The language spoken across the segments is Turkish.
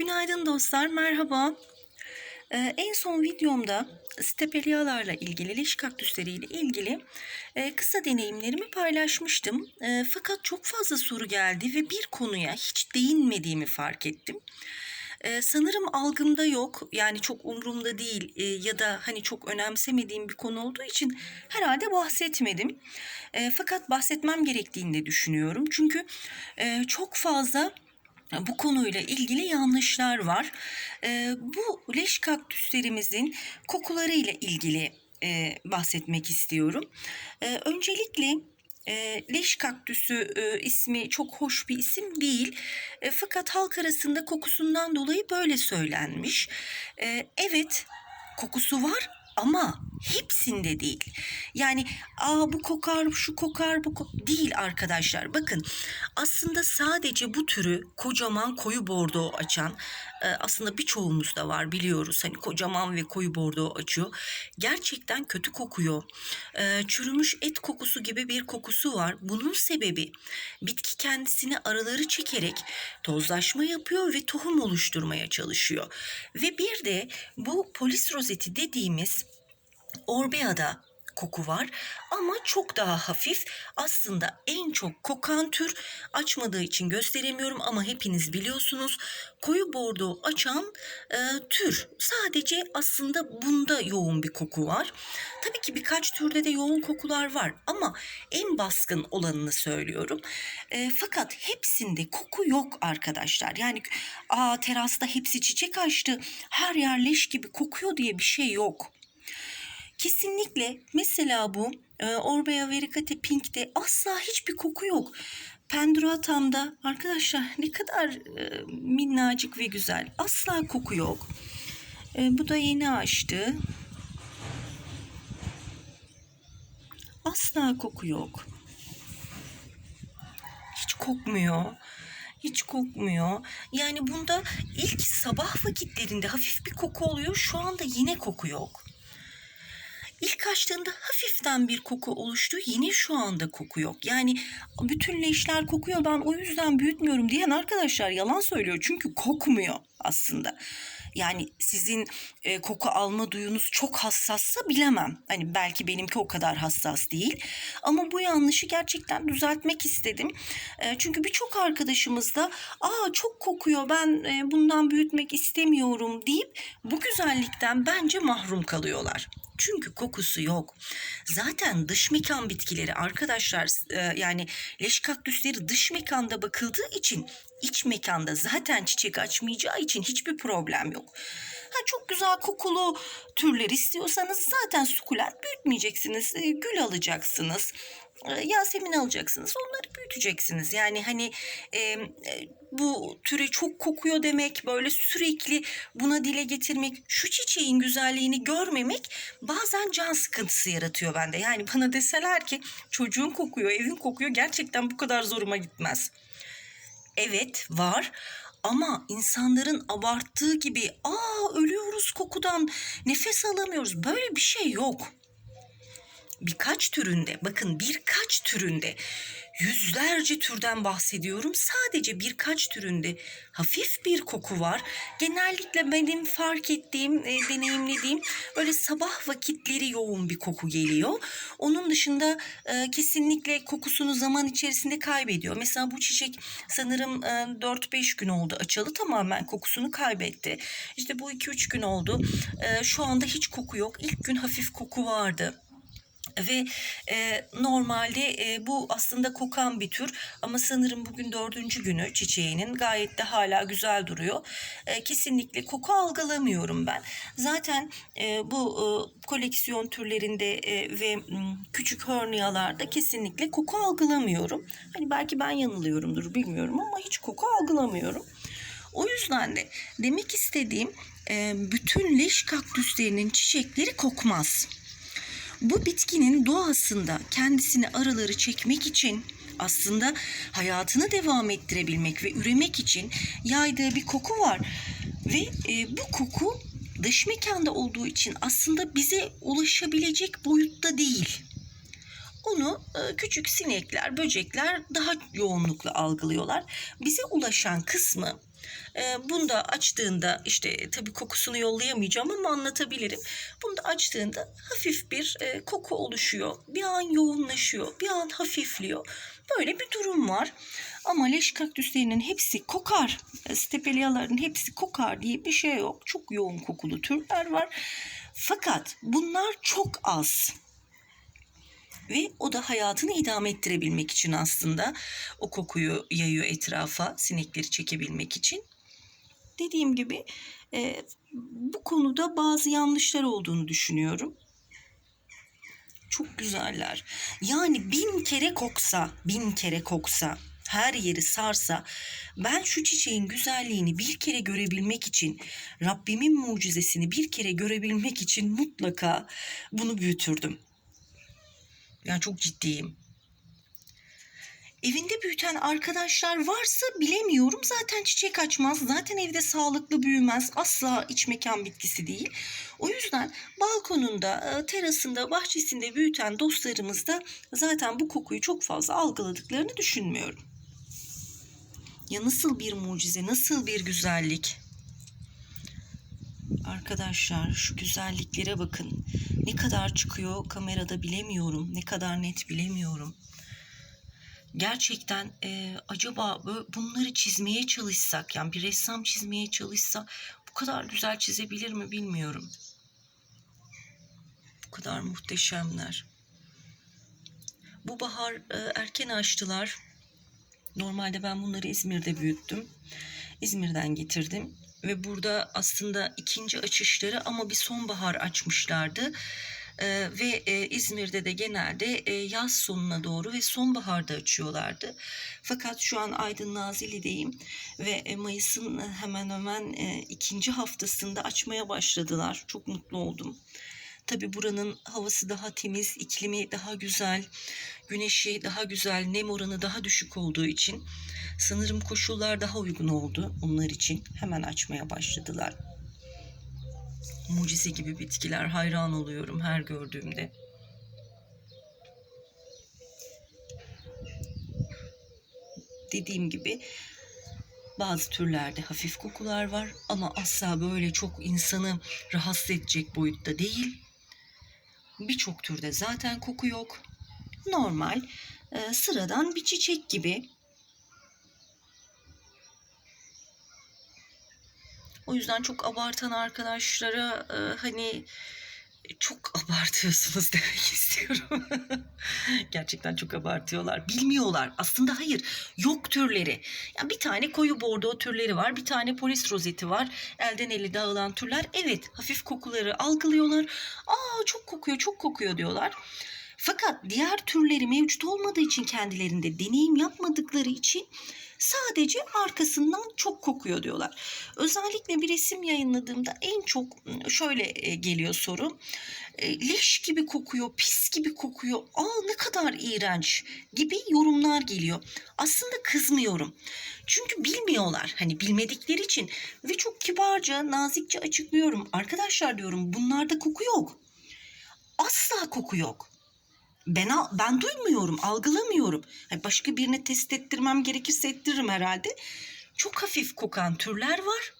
Günaydın dostlar, merhaba. Ee, en son videomda stepelialarla ilgili, leş kaktüsleriyle ilgili e, kısa deneyimlerimi paylaşmıştım. E, fakat çok fazla soru geldi ve bir konuya hiç değinmediğimi fark ettim. E, sanırım algımda yok, yani çok umurumda değil e, ya da hani çok önemsemediğim bir konu olduğu için herhalde bahsetmedim. E, fakat bahsetmem gerektiğini de düşünüyorum. Çünkü e, çok fazla bu konuyla ilgili yanlışlar var. Ee, bu leş kaktüslerimizin kokuları ile ilgili e, bahsetmek istiyorum. Ee, öncelikle e, leş kaktüsü e, ismi çok hoş bir isim değil. E, fakat halk arasında kokusundan dolayı böyle söylenmiş. E, evet kokusu var ama hepsinde değil. Yani aa bu kokar, şu kokar, bu ko-" değil arkadaşlar. Bakın aslında sadece bu türü kocaman koyu bordo açan e, aslında birçoğumuz da var biliyoruz. Hani kocaman ve koyu bordo açıyor. Gerçekten kötü kokuyor. E, çürümüş et kokusu gibi bir kokusu var. Bunun sebebi bitki kendisini araları çekerek tozlaşma yapıyor ve tohum oluşturmaya çalışıyor. Ve bir de bu polis rozeti dediğimiz Orbea'da koku var ama çok daha hafif. Aslında en çok kokan tür açmadığı için gösteremiyorum ama hepiniz biliyorsunuz. Koyu bordo açan e, tür. Sadece aslında bunda yoğun bir koku var. Tabii ki birkaç türde de yoğun kokular var ama en baskın olanını söylüyorum. E, fakat hepsinde koku yok arkadaşlar. Yani aa terasta hepsi çiçek açtı. Her yer leş gibi kokuyor diye bir şey yok. Kesinlikle mesela bu e, Orbea vericate Pink'te asla hiçbir koku yok. Penduratam'da arkadaşlar ne kadar e, minnacık ve güzel. Asla koku yok. E, bu da yeni açtı. Asla koku yok. Hiç kokmuyor. Hiç kokmuyor. Yani bunda ilk sabah vakitlerinde hafif bir koku oluyor. Şu anda yine koku yok. İlk açtığında hafiften bir koku oluştu. Yine şu anda koku yok. Yani bütün leşler kokuyor ben o yüzden büyütmüyorum diyen arkadaşlar yalan söylüyor. Çünkü kokmuyor aslında. Yani sizin e, koku alma duyunuz çok hassassa bilemem. Hani belki benimki o kadar hassas değil. Ama bu yanlışı gerçekten düzeltmek istedim. E, çünkü birçok arkadaşımız da aa çok kokuyor ben e, bundan büyütmek istemiyorum deyip bu güzellikten bence mahrum kalıyorlar. Çünkü kokusu yok. Zaten dış mekan bitkileri arkadaşlar e, yani leş kaktüsleri dış mekanda bakıldığı için iç mekanda zaten çiçek açmayacağı için hiçbir problem yok. Ha çok güzel kokulu türler istiyorsanız zaten sukulent büyütmeyeceksiniz. E, gül alacaksınız. Yasemin alacaksınız. Onları büyüteceksiniz. Yani hani e, bu türe çok kokuyor demek, böyle sürekli buna dile getirmek, şu çiçeğin güzelliğini görmemek bazen can sıkıntısı yaratıyor bende. Yani bana deseler ki çocuğun kokuyor, evin kokuyor gerçekten bu kadar zoruma gitmez. Evet var ama insanların abarttığı gibi aa ölüyoruz kokudan nefes alamıyoruz böyle bir şey yok. Birkaç türünde bakın birkaç türünde yüzlerce türden bahsediyorum. Sadece birkaç türünde hafif bir koku var. Genellikle benim fark ettiğim, e, deneyimlediğim böyle sabah vakitleri yoğun bir koku geliyor. Onun dışında e, kesinlikle kokusunu zaman içerisinde kaybediyor. Mesela bu çiçek sanırım e, 4-5 gün oldu açalı tamamen kokusunu kaybetti. İşte bu 2-3 gün oldu. E, şu anda hiç koku yok. İlk gün hafif koku vardı ve e, normalde e, bu aslında kokan bir tür ama sanırım bugün dördüncü günü çiçeğinin gayet de hala güzel duruyor. E, kesinlikle koku algılamıyorum ben. Zaten e, bu e, koleksiyon türlerinde e, ve küçük hörniyalarda kesinlikle koku algılamıyorum. Hani belki ben yanılıyorumdur bilmiyorum ama hiç koku algılamıyorum. O yüzden de demek istediğim e, bütün leş kaktüslerinin çiçekleri kokmaz. Bu bitkinin doğasında kendisini araları çekmek için aslında hayatını devam ettirebilmek ve üremek için yaydığı bir koku var. Ve e, bu koku dış mekanda olduğu için aslında bize ulaşabilecek boyutta değil. Onu e, küçük sinekler, böcekler daha yoğunlukla algılıyorlar. Bize ulaşan kısmı bunu da açtığında işte tabii kokusunu yollayamayacağım ama anlatabilirim. Bunu da açtığında hafif bir e, koku oluşuyor. Bir an yoğunlaşıyor, bir an hafifliyor. Böyle bir durum var. Ama leş kaktüslerinin hepsi kokar. E, Stepeliaların hepsi kokar diye bir şey yok. Çok yoğun kokulu türler var. Fakat bunlar çok az. Ve o da hayatını idame ettirebilmek için aslında o kokuyu yayıyor etrafa sinekleri çekebilmek için. Dediğim gibi e, bu konuda bazı yanlışlar olduğunu düşünüyorum. Çok güzeller. Yani bin kere koksa, bin kere koksa, her yeri sarsa ben şu çiçeğin güzelliğini bir kere görebilmek için, Rabbimin mucizesini bir kere görebilmek için mutlaka bunu büyütürdüm. Yani çok ciddiyim. Evinde büyüten arkadaşlar varsa bilemiyorum. Zaten çiçek açmaz. Zaten evde sağlıklı büyümez. Asla iç mekan bitkisi değil. O yüzden balkonunda, e, terasında, bahçesinde büyüten dostlarımız da zaten bu kokuyu çok fazla algıladıklarını düşünmüyorum. Ya nasıl bir mucize, nasıl bir güzellik. Arkadaşlar şu güzelliklere bakın. Ne kadar çıkıyor kamerada bilemiyorum. Ne kadar net bilemiyorum. Gerçekten e, acaba bunları çizmeye çalışsak yani bir ressam çizmeye çalışsa bu kadar güzel çizebilir mi bilmiyorum. Bu kadar muhteşemler. Bu bahar e, erken açtılar. Normalde ben bunları İzmir'de büyüttüm. İzmir'den getirdim ve burada aslında ikinci açışları ama bir sonbahar açmışlardı. Ee, ve e, İzmir'de de genelde e, yaz sonuna doğru ve sonbaharda açıyorlardı. Fakat şu an Aydın Nazilli'deyim ve e, Mayıs'ın hemen hemen e, ikinci haftasında açmaya başladılar. Çok mutlu oldum. Tabi buranın havası daha temiz, iklimi daha güzel, güneşi daha güzel, nem oranı daha düşük olduğu için sanırım koşullar daha uygun oldu onlar için. Hemen açmaya başladılar. Mucize gibi bitkiler hayran oluyorum her gördüğümde. Dediğim gibi bazı türlerde hafif kokular var ama asla böyle çok insanı rahatsız edecek boyutta değil. Birçok türde zaten koku yok. Normal, e, sıradan bir çiçek gibi. O yüzden çok abartan arkadaşlara e, hani çok abartıyorsunuz demek istiyorum. Gerçekten çok abartıyorlar. Bilmiyorlar. Aslında hayır. Yok türleri. Yani bir tane koyu bordo türleri var. Bir tane polis rozeti var. Elden ele dağılan türler. Evet hafif kokuları algılıyorlar. Aa çok kokuyor çok kokuyor diyorlar. Fakat diğer türleri mevcut olmadığı için kendilerinde deneyim yapmadıkları için sadece arkasından çok kokuyor diyorlar. Özellikle bir resim yayınladığımda en çok şöyle e, geliyor soru. E, Leş gibi kokuyor, pis gibi kokuyor. Aa ne kadar iğrenç gibi yorumlar geliyor. Aslında kızmıyorum. Çünkü bilmiyorlar. Hani bilmedikleri için ve çok kibarca, nazikçe açıklıyorum. Arkadaşlar diyorum bunlarda koku yok. Asla koku yok ben ben duymuyorum, algılamıyorum. Yani başka birine test ettirmem gerekirse ettiririm herhalde. Çok hafif kokan türler var.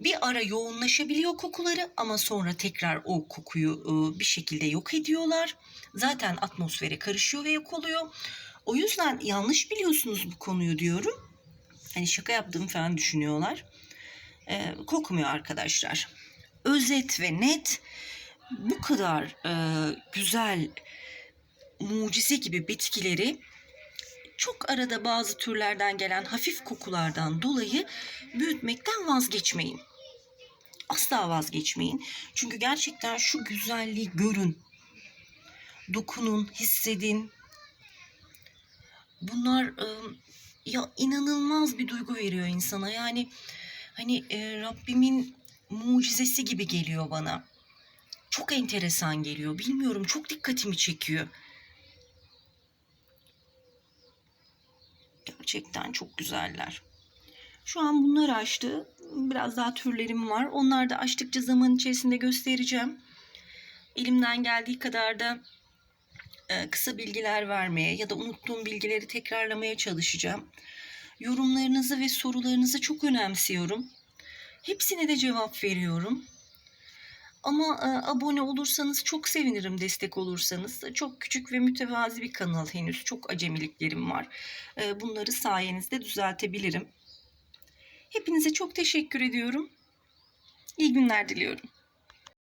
Bir ara yoğunlaşabiliyor kokuları ama sonra tekrar o kokuyu bir şekilde yok ediyorlar. Zaten atmosfere karışıyor ve yok oluyor. O yüzden yanlış biliyorsunuz bu konuyu diyorum. Hani şaka yaptığımı falan düşünüyorlar. Ee, kokmuyor arkadaşlar. Özet ve net bu kadar e, güzel mucize gibi bitkileri çok arada bazı türlerden gelen hafif kokulardan dolayı büyütmekten vazgeçmeyin. Asla vazgeçmeyin. Çünkü gerçekten şu güzelliği görün. Dokunun, hissedin. Bunlar e, ya inanılmaz bir duygu veriyor insana. Yani hani e, Rabbimin mucizesi gibi geliyor bana. Çok enteresan geliyor. Bilmiyorum çok dikkatimi çekiyor. Gerçekten çok güzeller. Şu an bunları açtı. Biraz daha türlerim var. Onlar da açtıkça zaman içerisinde göstereceğim. Elimden geldiği kadar da e, kısa bilgiler vermeye ya da unuttuğum bilgileri tekrarlamaya çalışacağım. Yorumlarınızı ve sorularınızı çok önemsiyorum. Hepsine de cevap veriyorum. Ama e, abone olursanız çok sevinirim destek olursanız. Çok küçük ve mütevazi bir kanal henüz. Çok acemiliklerim var. E, bunları sayenizde düzeltebilirim. Hepinize çok teşekkür ediyorum. İyi günler diliyorum.